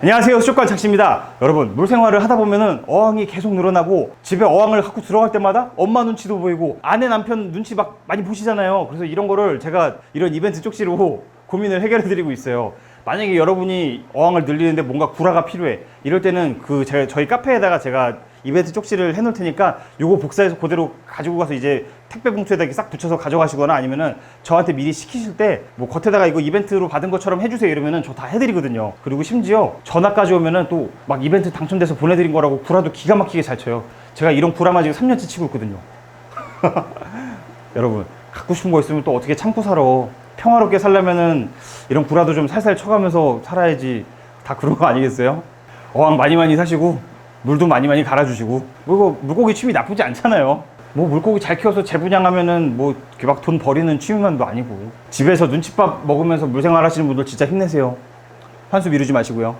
안녕하세요. 수족관 착시입니다. 여러분 물생활을 하다 보면은 어항이 계속 늘어나고 집에 어항을 갖고 들어갈 때마다 엄마 눈치도 보이고 아내 남편 눈치 막 많이 보시잖아요. 그래서 이런 거를 제가 이런 이벤트 쪽지로 고민을 해결해 드리고 있어요 만약에 여러분이 어항을 늘리는데 뭔가 구라가 필요해 이럴 때는 그 제, 저희 카페에다가 제가 이벤트 쪽지를 해놓을 테니까 요거 복사해서 그대로 가지고 가서 이제 택배 봉투에다 싹 붙여서 가져가시거나 아니면은 저한테 미리 시키실 때 뭐 겉에다가 이거 이벤트로 받은 것처럼 해주세요 이러면은 저 다 해드리거든요. 그리고 심지어 전화까지 오면은 또 막 이벤트 당첨돼서 보내드린 거라고 구라도 기가 막히게 잘 쳐요. 제가 이런 구라만 지금 3년째 치고 있거든요. 여러분 갖고 싶은 거 있으면 또 어떻게 참고 살아 평화롭게 살려면은 이런 구라도 좀 살살 쳐가면서 살아야지 다 그런 거 아니겠어요? 어항 많이 많이 사시고 물도 많이 많이 갈아주시고. 뭐 이거 물고기 취미 나쁘지 않잖아요. 뭐 물고기 잘 키워서 재분양하면은 뭐 막 돈 버리는 취미만도 아니고. 집에서 눈칫밥 먹으면서 물생활 하시는 분들 진짜 힘내세요. 환수 미루지 마시고요